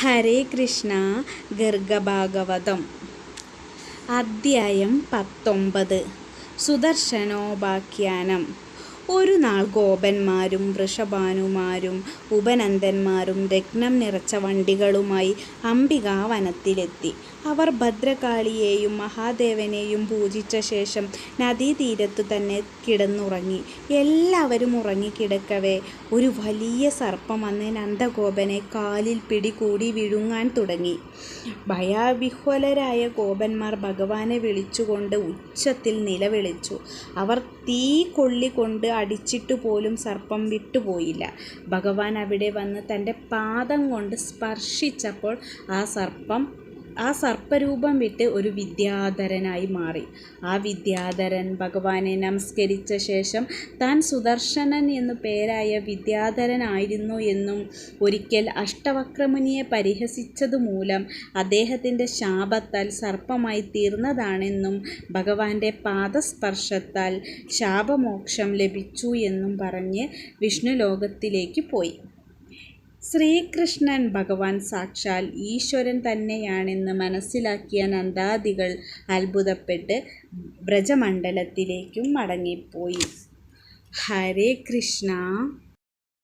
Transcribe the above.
ഹരേ കൃഷ്ണ ഗർഗഭാഗവതം. അദ്ധ്യായം പത്തൊമ്പത്. സുദർശനോപാഖ്യാനം. ഒരു നാൾ ഗോപന്മാരും വൃഷഭാനുമാരും ഉപനന്ദന്മാരും രത്നം നിറച്ച വണ്ടികളുമായി അംബികാവനത്തിലെത്തി. അവർ ഭദ്രകാളിയെയും മഹാദേവനെയും പൂജിച്ച ശേഷം നദീതീരത്തു തന്നെ കിടന്നുറങ്ങി. എല്ലാവരും ഉറങ്ങിക്കിടക്കവേ ഒരു വലിയ സർപ്പം വന്ന് നന്ദഗോപനെ കാലിൽ പിടികൂടി വിഴുങ്ങാൻ തുടങ്ങി. ഭയാവിഹ്വലരായ ഗോപന്മാർ ഭഗവാനെ വിളിച്ചുകൊണ്ട് ഉച്ചത്തിൽ നിലവിളിച്ചു. അവർ തീ കൊള്ളിക്കൊണ്ട് അടിച്ചിട്ടു പോലും സർപ്പം വിട്ടുപോയില്ല ഭഗവാൻ അവിടെ വന്ന് തന്റെ പാദം കൊണ്ട് സ്പർശിച്ചപ്പോൾ ആ സർപ്പം ആ സർപ്പരൂപം വിട്ട് ഒരു വിദ്യാധരനായി മാറി. ആ വിദ്യാധരൻ ഭഗവാനെ നമസ്കരിച്ച ശേഷം താൻ സുദർശനൻ എന്നു പേരായ വിദ്യാധരനായിരുന്നു എന്നും ഒരിക്കൽ അഷ്ടവക്രമുനിയെ പരിഹസിച്ചതുമൂലം അദ്ദേഹത്തിന്റെ ശാപത്താൽ സർപ്പമായി തീർന്നതാണെന്നും ഭഗവാന്റെ പാദസ്പർശത്താൽ ശാപമോക്ഷം ലഭിച്ചു എന്നും പറഞ്ഞ് വിഷ്ണു ലോകത്തിലേക്ക് പോയി. ശ്രീകൃഷ്ണൻ ഭഗവാൻ സാക്ഷാൽ ഈശ്വരൻ തന്നെയാണെന്ന് മനസ്സിലാക്കിയ നന്ദാദികൾ അത്ഭുതപ്പെട്ട് ബ്രജമണ്ഡലത്തിലേക്കും മടങ്ങിപ്പോയി. ഹരേ കൃഷ്ണ.